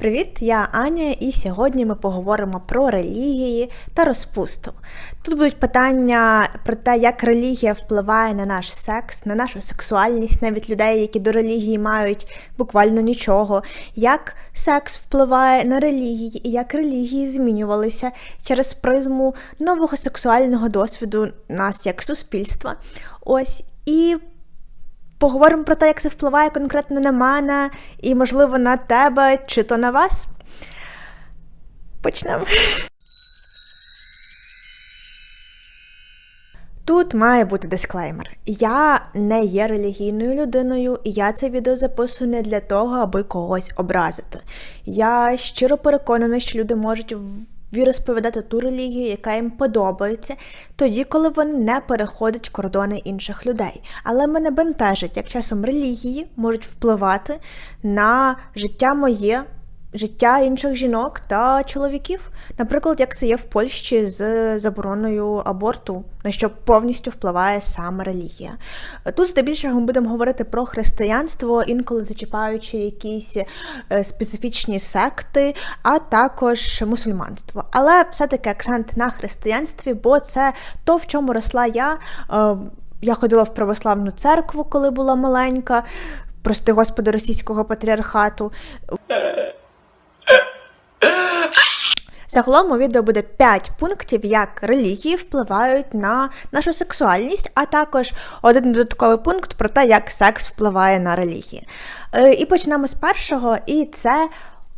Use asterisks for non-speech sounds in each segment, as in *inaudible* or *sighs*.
Привіт, я Аня, і сьогодні ми поговоримо про релігії та розпусту. Тут будуть питання про те, як релігія впливає на наш секс, на нашу сексуальність, навіть людей, які до релігії мають буквально нічого, як секс впливає на релігії і як релігії змінювалися через призму нового сексуального досвіду нас як суспільства. Ось і Поговоримо про те, як це впливає конкретно на мене і, можливо, на тебе чи то на вас. Почнемо. Тут має бути дисклеймер. Я не є релігійною людиною, і я це відео записую не для того, аби когось образити. Я щиро переконана, що люди можуть віросповідати ту релігію, яка їм подобається, тоді, коли вони не переходять кордони інших людей. Але мене бентежить, як часом релігії можуть впливати на життя моє життя інших жінок та чоловіків. Наприклад, як це є в Польщі з забороною аборту, на що повністю впливає саме релігія. Тут здебільшого ми будемо говорити про християнство, інколи зачіпаючи якісь е, специфічні секти, а також мусульманство. Але все-таки акцент на християнстві, бо це то, в чому росла я. Е, я ходила в православну церкву, коли була маленька, прости господи, російського патріархату. Загалом у відео буде 5 пунктів, як релігії впливають на нашу сексуальність, а також один додатковий пункт про те, як секс впливає на релігії. Е, і почнемо з першого, і це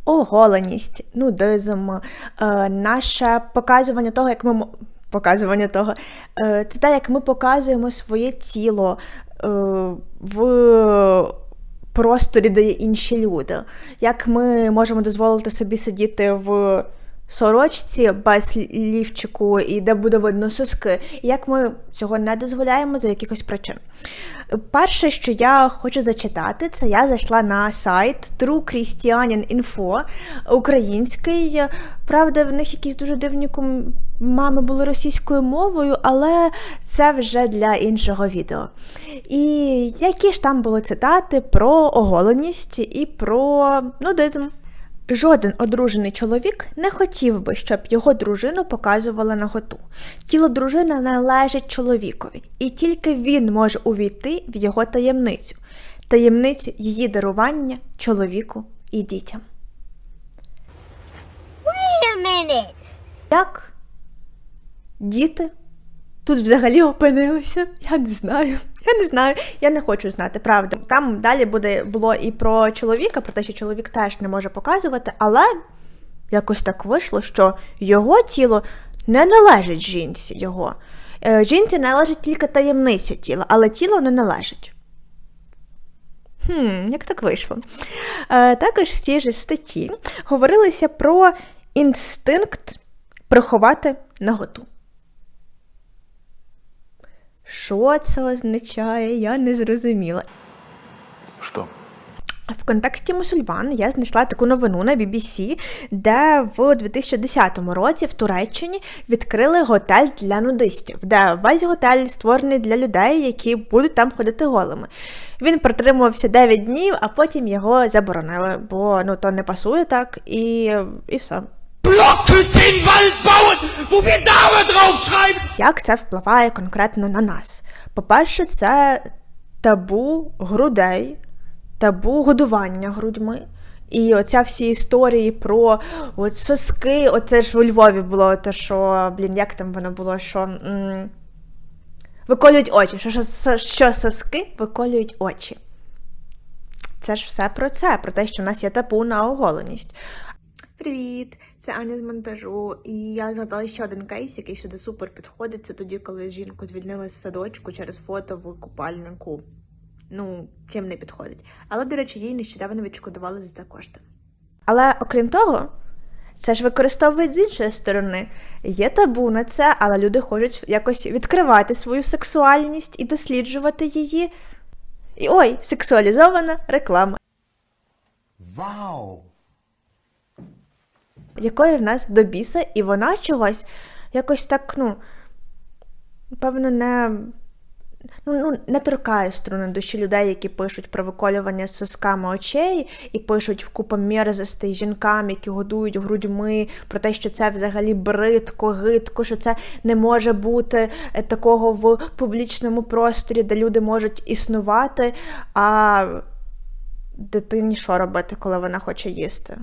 оголеність, нудизм, е, наше показування того, як ми показування того, е, це те, як ми показуємо своє тіло в просторі, де є інші люди, як ми можемо дозволити собі сидіти в сорочці без лівчику і де буде видно соски, як ми цього не дозволяємо за якихось причин. Перше, що я хочу зачитати, це я зайшла на сайт True Christianian Info український. Правда, в них якісь дуже дивні мами були російською мовою, але це вже для іншого відео. І які ж там були цитати про оголеність і про нудизм. Жоден одружений чоловік не хотів би, щоб його дружину показували наготу. Тіло дружини належить чоловікові, і тільки він може увійти в його таємницю, таємницю її дарування чоловіку і дітям. Wait a minute. Як діти тут взагалі опинилися? Я не знаю. Я не знаю, я не хочу знати, правда. Там далі буде було і про чоловіка, про те, що чоловік теж не може показувати, але якось так вийшло, що його тіло не належить жінці його. Е, жінці належить тільки таємниця тіла, але тіло не належить. Хм, Як так вийшло? Е, також в цій же статті говорилося про інстинкт приховати наготу. Що це означає? Я не зрозуміла. Що? В контексті мусульман я знайшла таку новину на BBC, де в 2010 році в Туреччині відкрили готель для нудистів, де весь готель створений для людей, які будуть там ходити голими. Він протримувався 9 днів, а потім його заборонили, бо ну то не пасує так і, і все. Blockhütte in Wald bauen, wo wir Namen draufschreiben! Як це впливає конкретно на нас? По-перше, це табу грудей, табу годування грудьми. І оця всі історії про от соски, оце ж у Львові було, те, що, блін, як там воно було, що м- виколюють очі, що, що, що соски виколюють очі. Це ж все про це, про те, що в нас є табу на оголеність. Привіт! Це Аня з монтажу, і я згадала ще один кейс, який сюди супер підходить. Це тоді, коли жінку звільнили з садочку через фото в купальнику. Ну, чим не підходить. Але, до речі, їй нещодавно відшкодували за це кошти. Але окрім того, це ж використовують з іншої сторони. Є табу на це, але люди хочуть якось відкривати свою сексуальність і досліджувати її. І ой, сексуалізована реклама. Вау! Якої в нас до біса, і вона чогось якось так, ну, певно, не ну, ну, не торкає струни душі людей, які пишуть про виколювання сосками очей і пишуть купа мерзостей жінкам, які годують грудьми, про те, що це взагалі бридко, гидко, що це не може бути е, такого в публічному просторі, де люди можуть існувати. А дитині що робити, коли вона хоче їсти?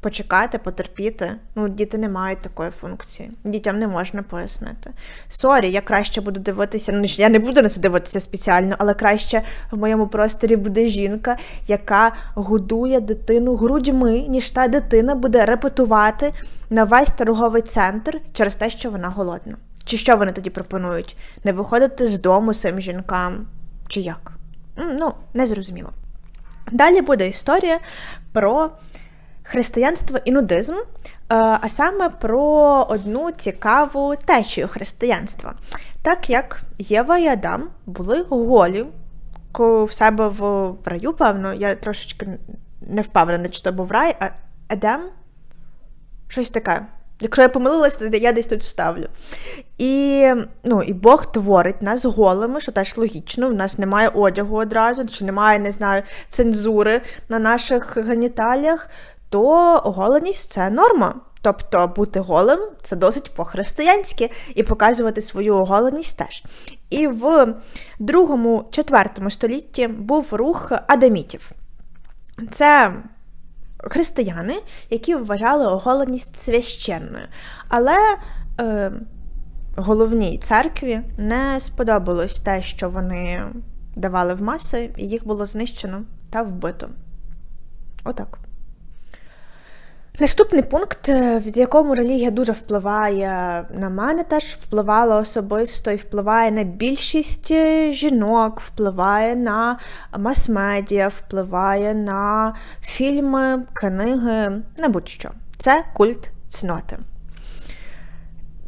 Почекати, потерпіти. Ну, діти не мають такої функції. Дітям не можна пояснити. Сорі, я краще буду дивитися. Ну, я не буду на це дивитися спеціально, але краще в моєму просторі буде жінка, яка годує дитину грудьми, ніж та дитина буде репетувати на весь торговий центр через те, що вона голодна. Чи що вони тоді пропонують? Не виходити з дому цим жінкам? Чи як? Ну, незрозуміло. Далі буде історія про християнство і нудизм, е, а саме про одну цікаву течію християнства. Так як Єва і Адам були голі в себе в раю, певно, я трошечки не впевнена, чи то був рай, а Едем? Щось таке. Якщо я помилилась, то я десь тут вставлю. І ну, і Бог творить нас голими, що теж логічно, в нас немає одягу одразу, чи немає, не знаю, цензури на наших геніталіях, то оголеність це норма. Тобто бути голим це досить по-християнськи і показувати свою оголеність теж. І в другому-четвертому столітті був рух адамітів. Це християни, які вважали оголеність священною. Але е, головній церкві не сподобалось те, що вони давали в маси, і їх було знищено та вбито. Отак. Наступний пункт, е, в якому релігія дуже впливає на мене, теж впливала особисто і впливає на більшість е, жінок, впливає на мас-медіа, впливає на фільми, книги, на будь-що. Це культ цноти.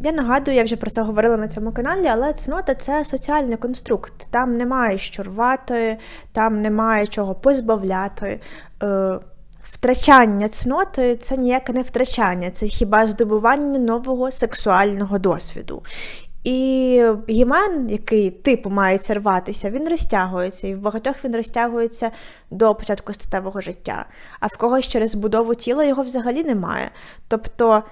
Я нагадую, я вже про це говорила на цьому каналі, але цнота це соціальний конструкт. Там немає що рвати, там немає чого позбавляти. Втрачання цноти це ніяке не втрачання, це хіба здобування нового сексуального досвіду. І гімен, який типу мається рватися, він розтягується, і в багатьох він розтягується до початку статевого життя, а в когось через будову тіла його взагалі немає. Тобто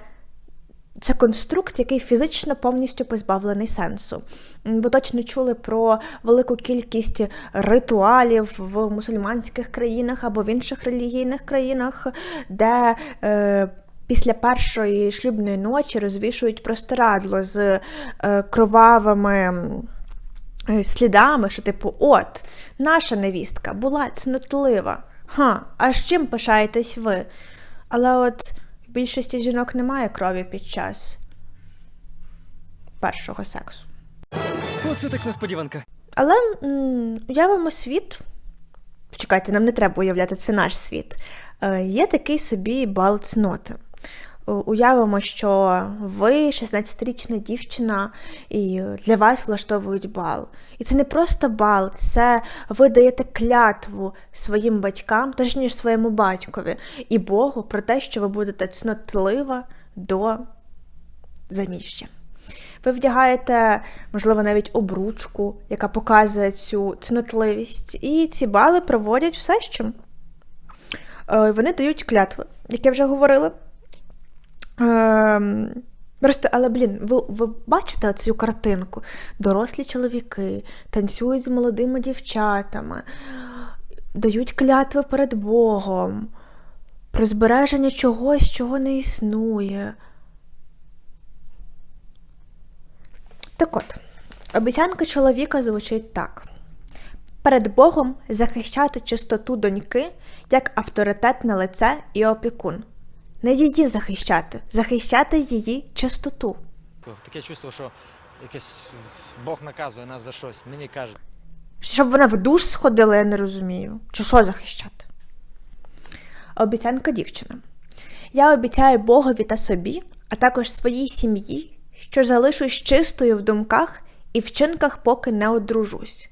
це конструкт, який фізично повністю позбавлений сенсу. Ви точно чули про велику кількість ритуалів в мусульманських країнах або в інших релігійних країнах, де е, після першої шлюбної ночі розвішують простирадло з е, кровавими. Е, слідами, що, типу, от, наша невістка була цнотлива. Ха, а з чим пишаєтесь ви? Але от в більшості жінок немає крові під час першого сексу. Оце так несподіванка. Але м, уявимо світ. Чекайте, нам не треба уявляти, це наш світ. Е, Є такий собі бал цноти. Е, Уявимо, що ви 16-річна дівчина, і для вас влаштовують бал. І це не просто бал, це ви даєте клятву своїм батькам, точніше своєму батькові і Богу про те, що ви будете цнотлива до заміжжя. Ви вдягаєте, можливо, навіть обручку, яка показує цю цнотливість, і ці бали проводять все ще. Е, Вони дають клятви, як я вже говорила. Ем, Просто, але, блін, ви ви бачите цю картинку? Дорослі чоловіки танцюють з молодими дівчатами, дають клятви перед Богом, про збереження чогось, чого не існує. Так от, обіцянка чоловіка звучить так: перед Богом захищати чистоту доньки як авторитетне лице і опікун. Не її захищати, захищати її чистоту. Таке чувство, що якесь Бог наказує нас за щось, мені каже. Щоб вона в душ сходила, я не розумію. Чи що захищати? Обіцянка дівчина. Я обіцяю Богові та собі, а також своїй сім'ї, що залишусь чистою в думках і вчинках, поки не одружусь.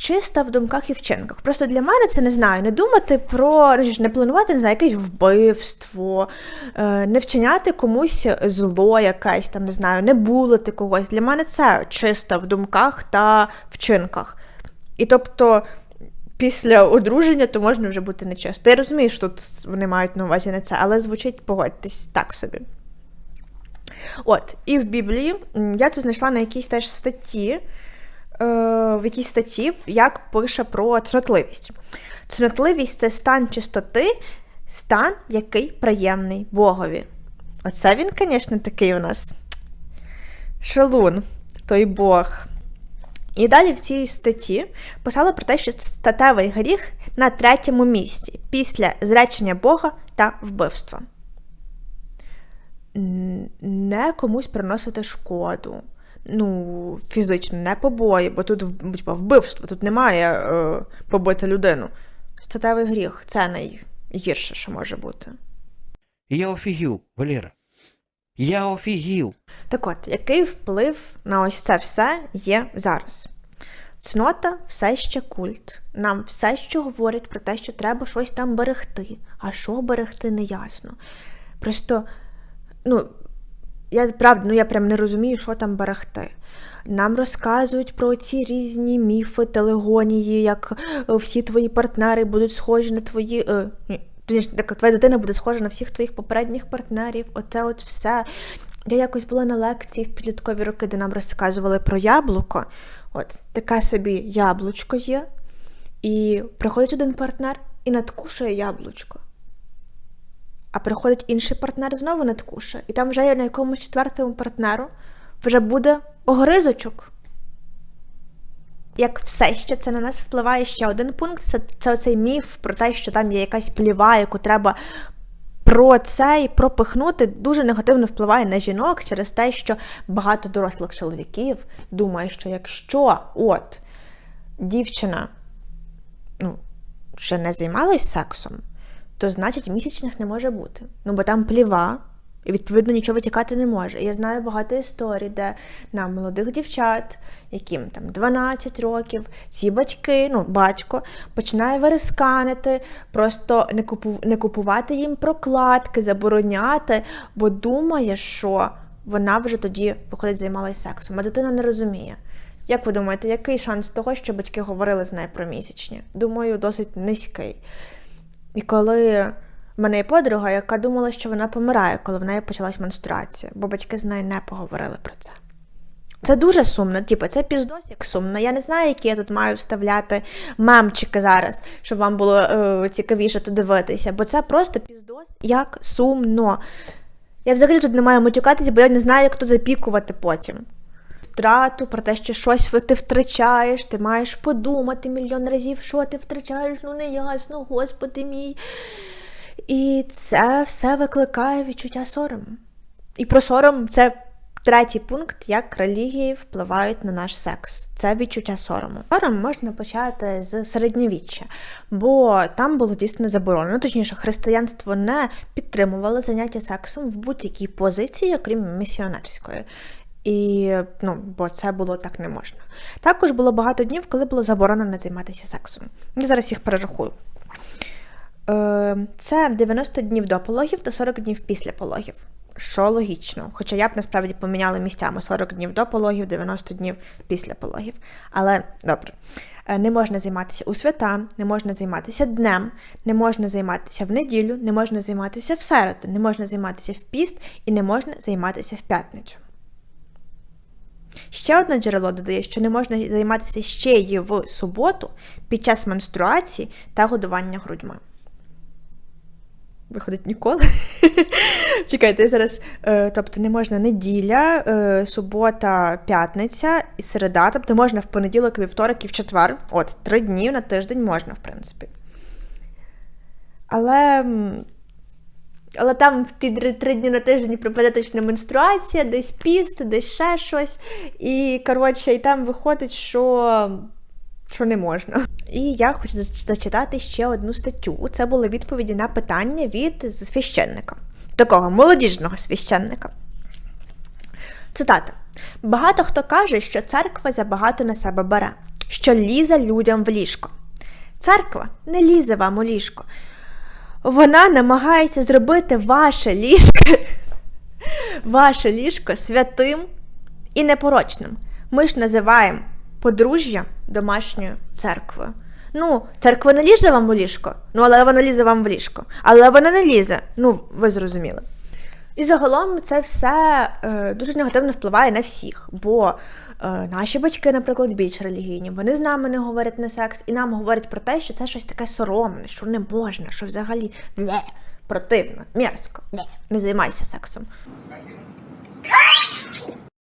Чиста в думках і вчинках. Просто для мене це не знаю, не думати про не планувати, не знаю, якесь вбивство, е, не вчиняти комусь зло якесь, там, не знаю, не булити когось. Для мене це чиста в думках та вчинках. І тобто. Після одруження то можна вже бути нечисто. Я розумію, що тут вони мають на увазі не це, але звучить погодьтесь так собі. От, і в Біблії я це знайшла на якійсь теж статті, в якійсь статті, як пише про цнотливість. Цнотливість це стан чистоти, стан, який приємний Богові. Оце він, звісно, такий у нас шалун, той Бог. І далі в цій статті писали про те, що статевий гріх на третьому місці після зречення Бога та вбивства не комусь приносити шкоду. Ну, фізично, не побої, бо тут вбивство, тут немає е, побити людину. Статевий гріх це найгірше, що може бути. Я офігів, Валера. Я офігів. Так от, який вплив на ось це все є зараз? Цнота все ще культ. Нам все ще говорять про те, що треба щось там берегти. А що берегти, не ясно. Просто ну, я правда, ну я прям не розумію, що там берегти. Нам розказують про ці різні міфи, телегонії, як е, всі твої партнери будуть схожі на твої. Е, твоя дитина буде схожа на всіх твоїх попередніх партнерів. Оце от все. Я якось була на лекції в підліткові роки, де нам розказували про яблуко. От таке собі яблучко є. І приходить один партнер і надкушує яблучко а приходить інший партнер знову надкушує. І там вже є на якомусь четвертому партнеру вже буде огризочок. Як все ще це на нас впливає ще один пункт це це оцей міф про те, що там є якась пліва, яку треба про це і пропихнути, дуже негативно впливає на жінок через те, що багато дорослих чоловіків думає, що якщо от дівчина ну, ще не займалась сексом, то значить місячних не може бути. Ну бо там пліва, і відповідно нічого витікати не може. І я знаю багато історій, де на молодих дівчат, яким там 12 років, ці батьки, ну батько, починає вересканити, просто не, купу, не купувати їм прокладки, забороняти, бо думає, що вона вже тоді виходить, займалася сексом. А дитина не розуміє. Як ви думаєте, який шанс того, що батьки говорили з нею про місячні? Думаю, досить низький. І коли в мене є подруга, яка думала, що вона помирає, коли в неї почалась менструація, бо батьки з нею не поговорили про це. Це дуже сумно, типу, це піздос як сумно. Я не знаю, які я тут маю вставляти мемчики зараз, щоб вам було е, цікавіше тут дивитися, бо це просто піздос як сумно. Я взагалі тут не маю матюкатися, бо я не знаю, як тут запікувати потім втрату, про те, що щось ти втрачаєш, ти маєш подумати мільйон разів, що ти втрачаєш, ну не ясно, Господи мій. І це все викликає відчуття сорому. І про сором це третій пункт, як релігії впливають на наш секс. Це відчуття сорому. Сором можна почати з середньовіччя, бо там було дійсно заборонено. Точніше, християнство не підтримувало заняття сексом в будь-якій позиції, окрім місіонерської. І, ну, бо це було так не можна. Також було багато днів, коли було заборонено займатися сексом. Я зараз їх перерахую. Е, це 90 днів до пологів та 40 днів після пологів. Що логічно. Хоча я б насправді поміняла місцями 40 днів до пологів, 90 днів після пологів. Але добре. Е, не можна займатися у свята, не можна займатися днем, не можна займатися в неділю, не можна займатися в середу, не можна займатися в піст і не можна займатися в п'ятницю. Ще одне джерело додає, що не можна займатися ще й в суботу під час менструації та годування грудьми. Виходить ніколи. *laughs* Чекайте, зараз, е, тобто не можна неділя, е, субота, п'ятниця і середа, тобто можна в понеділок, вівторок і в четвер. От, три дні на тиждень можна, в принципі. Але але там в ті три дні на тиждень припаде точно менструація, десь піст, десь ще щось. І, коротше, і там виходить, що що не можна. І я хочу зачитати ще одну статтю. Це були відповіді на питання від священника, такого молодіжного священника. Цитата. Багато хто каже, що церква забагато на себе бере. що лізе людям в ліжко. Церква не лізе вам у ліжко. Вона намагається зробити ваше ліжко, ваше ліжко святим і непорочним. Ми ж називаємо подружжя домашньою церквою. Ну, церква не лізе вам у ліжко, ну але вона лізе вам в ліжко. Але вона не лізе. Ну, ви зрозуміли. І загалом це все е, дуже негативно впливає на всіх, бо е, наші батьки, наприклад, більш релігійні, вони з нами не говорять на секс, і нам говорять про те, що це щось таке соромне, що не можна, що взагалі не противно, мерзко, не, не займайся сексом.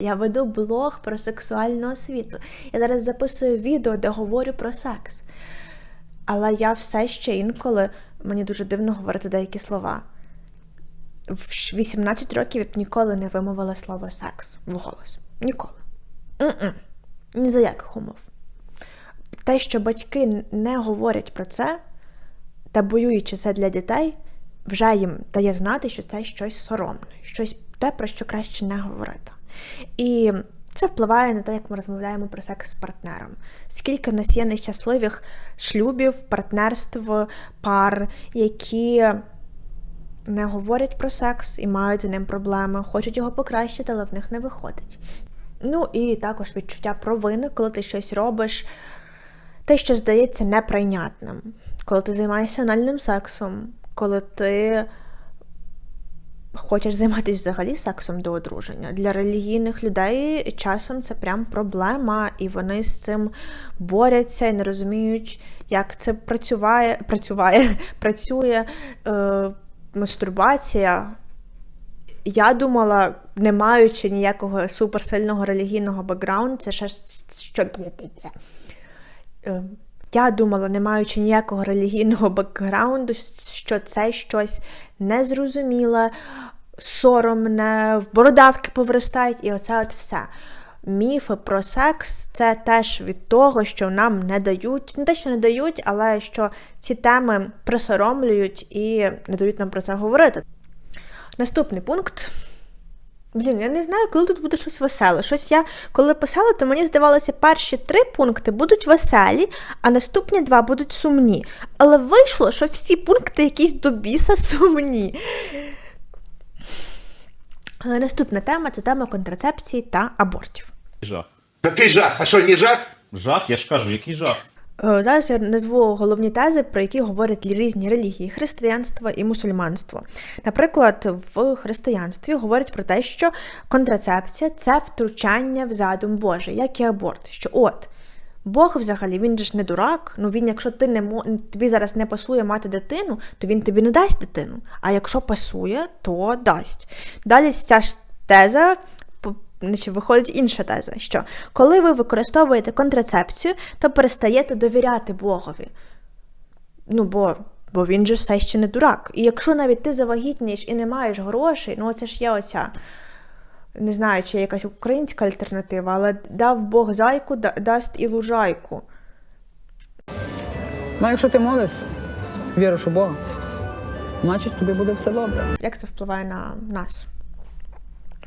Я веду блог про сексуальну освіту. Я зараз записую відео, де говорю про секс. Але я все ще інколи мені дуже дивно говорити деякі слова. В 18 років я б ніколи не вимовила слово секс вголос. Ніколи. М-м. Ні за яких умов. Те, що батьки не говорять про це, табуюючи це для дітей, вже їм дає знати, що це щось соромне, щось те, про що краще не говорити. І це впливає на те, як ми розмовляємо про секс з партнером. Скільки в нас є нещасливих шлюбів, партнерств, пар, які не говорять про секс і мають з ним проблеми, хочуть його покращити, але в них не виходить. Ну і також відчуття провини, коли ти щось робиш, те, що здається неприйнятним. Коли ти займаєшся анальним сексом, коли ти хочеш займатися взагалі сексом до одруження. Для релігійних людей часом це прям проблема, і вони з цим борються і не розуміють, як це працює, працює, *laughs* працює е, мастурбація. Я думала, не маючи ніякого суперсильного релігійного бекграунду, це ще що. Е, Я думала, не маючи ніякого релігійного бекграунду, що це щось незрозуміле, соромне, бородавки повиростають, і оце от все. Міфи про секс це теж від того, що нам не дають, не те, що не дають, але що ці теми присоромлюють і не дають нам про це говорити. Наступний пункт. Блін, я не знаю, коли тут буде щось веселе. Щось я коли писала, то мені здавалося, перші три пункти будуть веселі, а наступні два будуть сумні. Але вийшло, що всі пункти якісь до біса сумні. Але наступна тема це тема контрацепції та абортів. Жах. Який жах? А що, не жах? Жах, я ж кажу, який жах. Е, Зараз я назву головні тези, про які говорять різні релігії християнство і мусульманство. Наприклад, в християнстві говорять про те, що контрацепція це втручання в задум Божий, як і аборт. Що от Бог взагалі він же ж не дурак. Ну він, якщо ти не мо... тобі зараз не пасує мати дитину, то він тобі не дасть дитину. А якщо пасує, то дасть. Далі ця ж теза значить, виходить інша теза, що коли ви використовуєте контрацепцію, то перестаєте довіряти Богові. Ну, бо, бо він же все ще не дурак. І якщо навіть ти завагітнієш і не маєш грошей, ну це ж є оця. Не знаю, чи є якась українська альтернатива, але дав Бог зайку, да- дасть і лужайку. Ну, якщо ти молився, віриш у Бога, значить тобі буде все добре. Як це впливає на нас?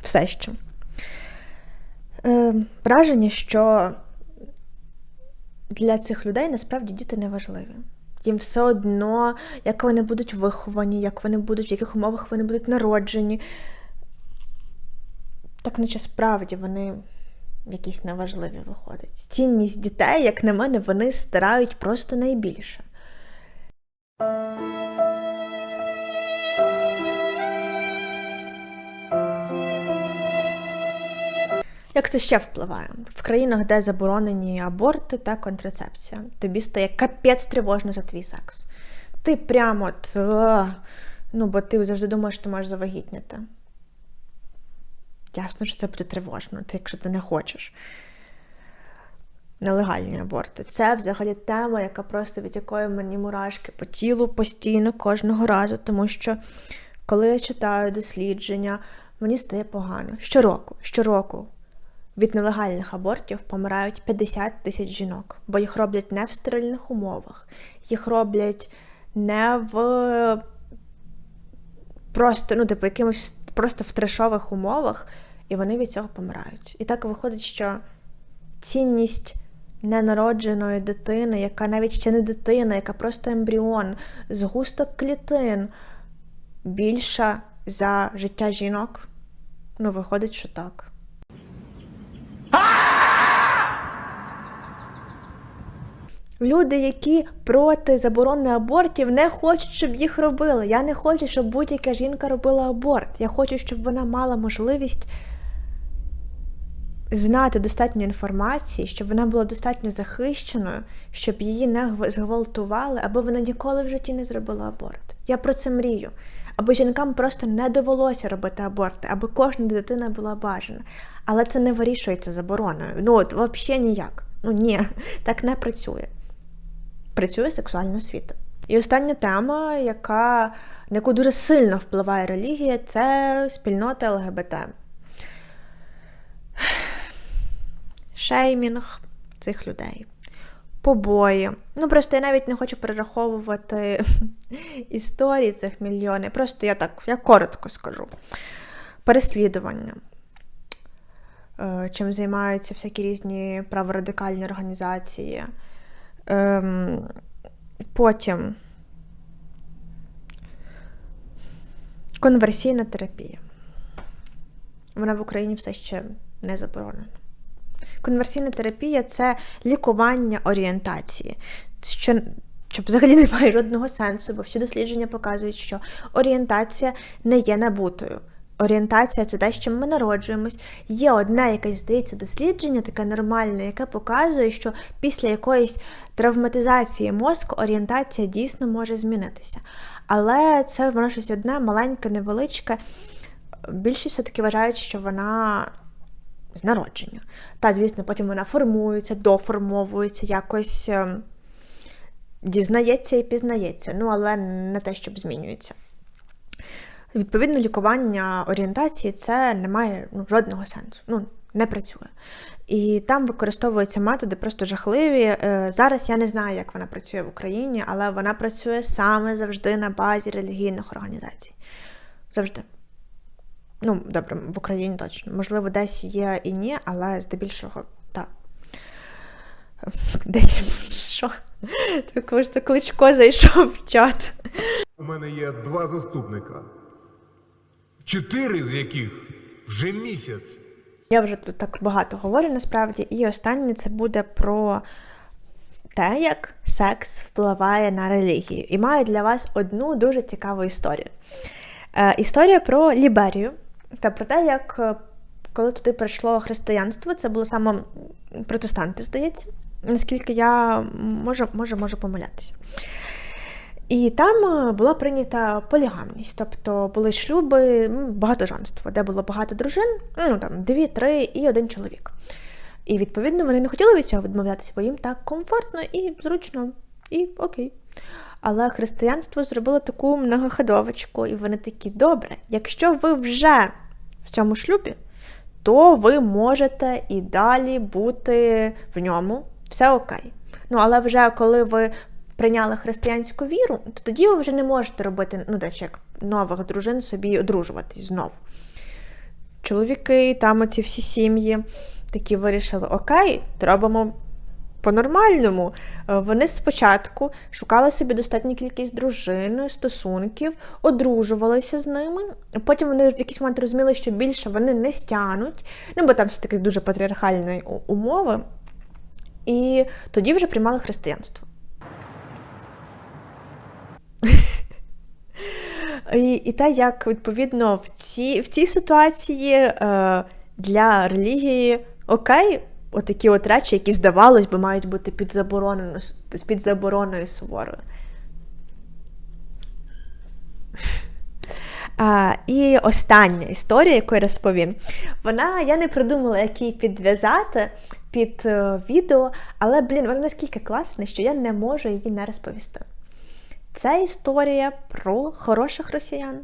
Все ще. Е, враження, що для цих людей насправді діти не важливі. Їм все одно, як вони будуть виховані, як вони будуть, в яких умовах вони будуть народжені. Так наче справді вони якісь неважливі виходять. Цінність дітей, як на мене, вони стирають просто найбільше. Як це ще впливає? В країнах, де заборонені аборти та контрацепція, тобі стає капець тривожно за твій секс. Ти прямо от, ну, бо ти завжди думаєш, що ти можеш завагітніти. Ясно, що це буде тривожно, якщо ти не хочеш. Нелегальні аборти. Це взагалі тема, яка просто від якої мені мурашки по тілу постійно кожного разу, тому що коли я читаю дослідження, мені стає погано. Щороку, щороку від нелегальних абортів помирають 50 тисяч жінок, бо їх роблять не в стерильних умовах, їх роблять не в просто, ну, типу, якимось просто в трешових умовах, і вони від цього помирають. І так виходить, що цінність ненародженої дитини, яка навіть ще не дитина, яка просто ембріон, згусток клітин більша за життя жінок? Ну, виходить, що так. Люди, які проти заборони абортів, не хочуть, щоб їх робили. Я не хочу, щоб будь-яка жінка робила аборт. Я хочу, щоб вона мала можливість знати достатньо інформації, щоб вона була достатньо захищеною, щоб її не зґвалтували, аби вона ніколи в житті не зробила аборт. Я про це мрію. Аби жінкам просто не довелося робити аборти, аби кожна дитина була бажана. Але це не вирішується забороною. Ну от взагалі ніяк. Ну ні, *laughs* так не працює. Працює сексуальна освіта. І остання тема, яка, на яку дуже сильно впливає релігія, це спільнота ЛГБТ. *sighs* Шеймінг цих людей, побої. Ну просто я навіть не хочу перераховувати *laughs* історії цих мільйонів. Просто я так я коротко скажу. Переслідування. Е, Чим займаються всякі різні праворадикальні організації. Ем, потім конверсійна терапія. Вона в Україні все ще не заборонена. Конверсійна терапія це лікування орієнтації, що, що взагалі не має жодного сенсу, бо всі дослідження показують, що орієнтація не є набутою. Орієнтація це те, з чим ми народжуємось. Є одне якесь, здається, дослідження, таке нормальне, яке показує, що після якоїсь травматизації мозку орієнтація дійсно може змінитися. Але це воно щось одне, маленьке, невеличке. Більшість все-таки вважають, що вона з народження. Та, звісно, потім вона формується, доформовується, якось ем, дізнається і пізнається, ну, але не те, щоб змінюється. Відповідно, лікування орієнтації це не має ну, жодного сенсу, ну, не працює. І там використовуються методи просто жахливі. Е, Зараз я не знаю, як вона працює в Україні, але вона працює саме завжди на базі релігійних організацій. Завжди. Ну, добре, в Україні точно. Можливо, десь є і ні, але здебільшого так. *laughs* Десь що? Також це кличко зайшов в чат. У мене є два заступника, чотири з яких вже місяць. Я вже тут так багато говорю насправді, і останнє це буде про те, як секс впливає на релігію. І маю для вас одну дуже цікаву історію. Е, історія про Ліберію та про те, як е, коли туди прийшло християнство, це було саме протестанти, здається, наскільки я можу, можу, можу помилятися. І там е, була прийнята полігамність, тобто були шлюби, м, багатоженство, де було багато дружин, ну там дві, три і один чоловік. І відповідно вони не хотіли від цього відмовлятися, бо їм так комфортно і зручно, і окей. Але християнство зробило таку многоходовочку, і вони такі, добре, якщо ви вже в цьому шлюбі, то ви можете і далі бути в ньому, все окей. Ну, але вже коли ви прийняли християнську віру, то тоді ви вже не можете робити, ну, десь як нових дружин собі одружуватись знову. Чоловіки, там оці всі сім'ї такі вирішили: окей, робимо по-нормальному. Е, Вони спочатку шукали собі достатню кількість дружин, стосунків, одружувалися з ними. Потім вони в якийсь момент розуміли, що більше вони не стянуть, ну бо там все таки дуже патріархальні умови. І тоді вже приймали християнство. *laughs* І, і те, як відповідно в цій, в цій ситуації е, для релігії окей, отакі от речі, які здавалось би, мають бути під забороною, під забороною суворою. А, і остання історія, яку я розповім, вона я не придумала, як її підв'язати під е, відео, але, блін, вона наскільки класна, що я не можу її не розповісти. Це історія про хороших росіян.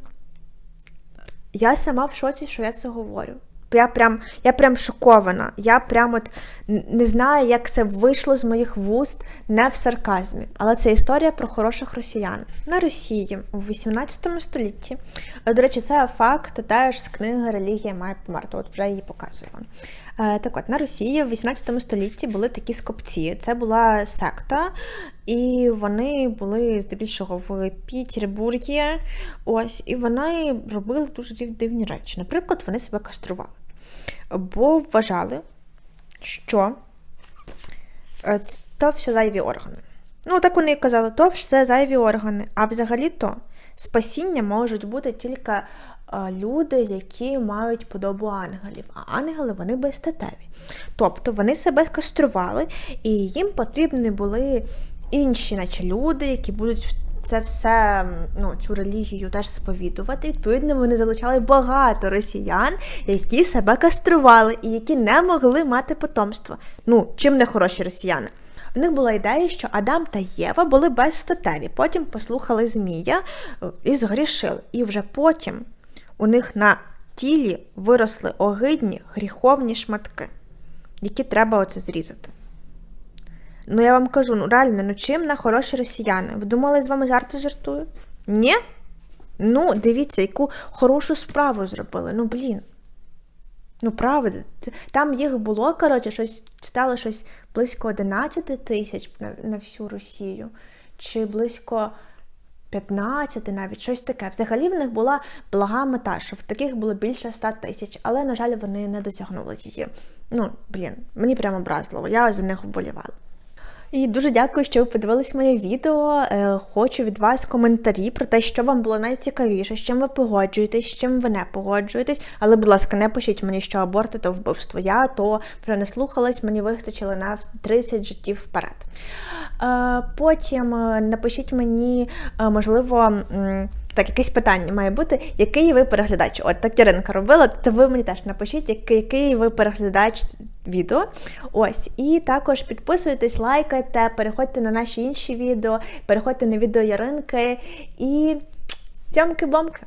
Я сама в шоці, що я це говорю. Я прям, я прям шокована. Я прям от не знаю, як це вийшло з моїх вуст не в сарказмі. Але це історія про хороших росіян на Росії у 18 столітті. До речі, це факт теж з книги Релігія має померти. От вже її. Е, Так от, на Росії в 18 столітті були такі скопці. Це була секта, і вони були здебільшого в Петербургі. Ось, і вони робили дуже дивні речі. Наприклад, вони себе кастрували, бо вважали, що е, то все зайві органи. Ну, так вони казали, то все зайві органи. А взагалі-то спасіння можуть бути тільки е, люди, які мають подобу ангелів. А ангели вони безстатеві. Тобто вони себе кастрували, і їм потрібні були інші, наче люди, які будуть це все, ну, цю релігію теж сповідувати. Відповідно, вони залучали багато росіян, які себе кастрували і які не могли мати потомство. Ну, чим не хороші росіяни. В них була ідея, що Адам та Єва були безстатеві. Потім послухали Змія е, і згрішили. І вже потім у них на тілі виросли огидні гріховні шматки, які треба оце зрізати. Ну, я вам кажу, ну реально, ну чим на хороші росіяни? Ви думали, з вами жарти жартую? Ні? Ну, дивіться, яку хорошу справу зробили. Ну, блін. Ну, правда, там їх було, коротше, щось читали щось близько 11 тисяч на, на всю Росію, чи близько 15 навіть, щось таке. Взагалі в них була блага мета, що в таких було більше 100 тисяч, але, на жаль, вони не досягнули її. Ну, блін, мені прямо образливо, я за них вболівала. І дуже дякую, що ви подивились моє відео. Е, Хочу від вас коментарі про те, що вам було найцікавіше, з чим ви погоджуєтесь, з чим ви не погоджуєтесь. Але, будь ласка, не пишіть мені, що аборти то вбивство. Я то вже не слухалась, мені вистачило на 30 життів вперед. Е, Потім е, напишіть мені, можливо. Так, якесь питання має бути, який ви переглядач? От так Яринка робила, то ви мені теж напишіть, який, який ви переглядач відео. Ось. І також підписуйтесь, лайкайте, переходьте на наші інші відео, переходьте на відео Яринки і цьомки-бомки.